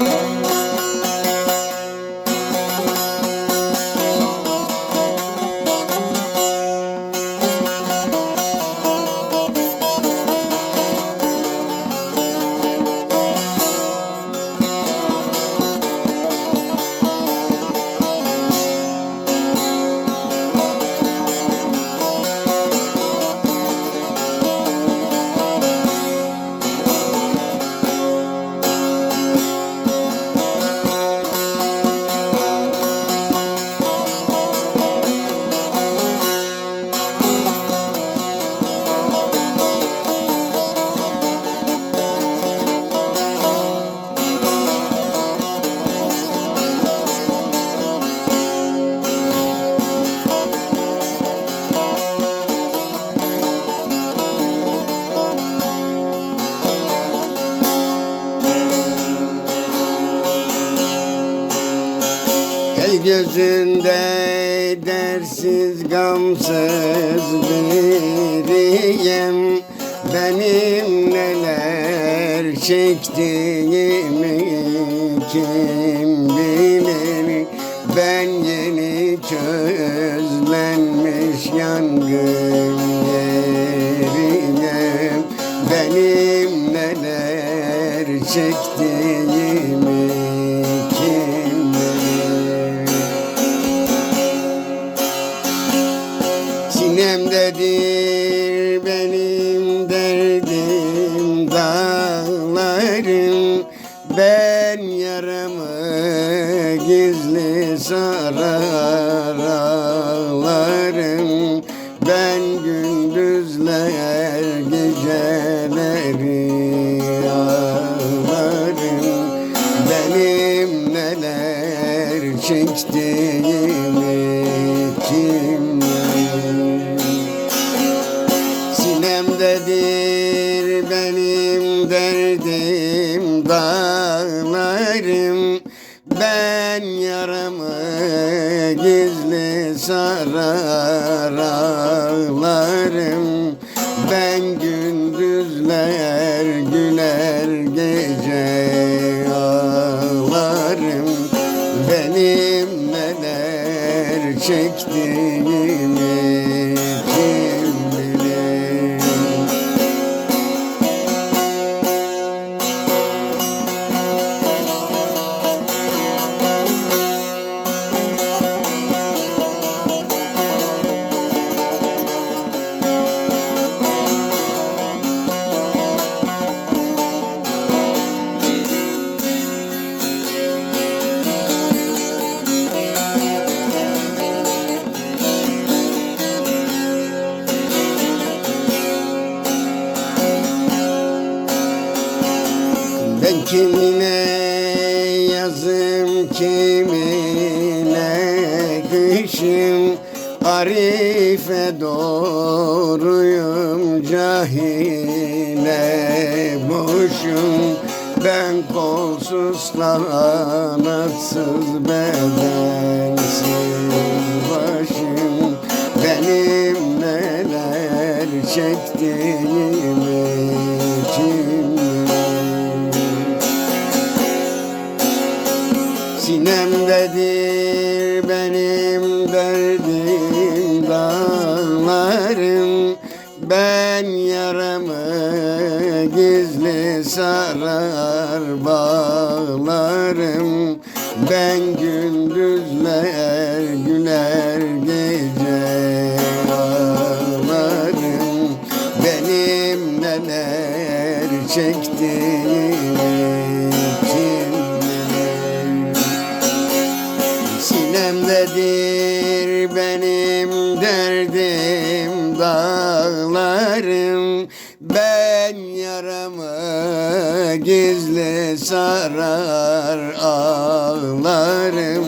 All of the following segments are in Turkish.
you gözünde dersiz gamsız biriyim. Benim neler çektiğimi kim bilir? Ben yeni közlenmiş yangın yeriyim Benim neler çektiğimi sarar Ben gündüzler geceleri ağlarım. Benim neler çektiğimi kim bilir? Sinemdedir benim derdim dağlarım Ben yaramı gizli sarar ağlarım. Ben gündüzler güler gece ağlarım. Benim neler çektiğimi kim kimine yazım kimine kışım. Arife doğruyum cahile boşum. Ben kolsuz kanatsız bedensiz başım. Benim neler çektiğimi Sinemdedir benim derdim dağlarım. Ben yaramı gizli sarar bağlarım. Ben gündüzler güler dağlarım Ben yaramı gizli sarar. Ağlarım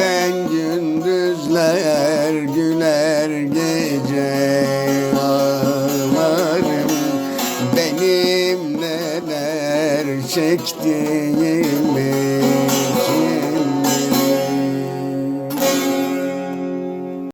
Ben gündüzler güler gece. Ağlarım Benim neler çektiğimi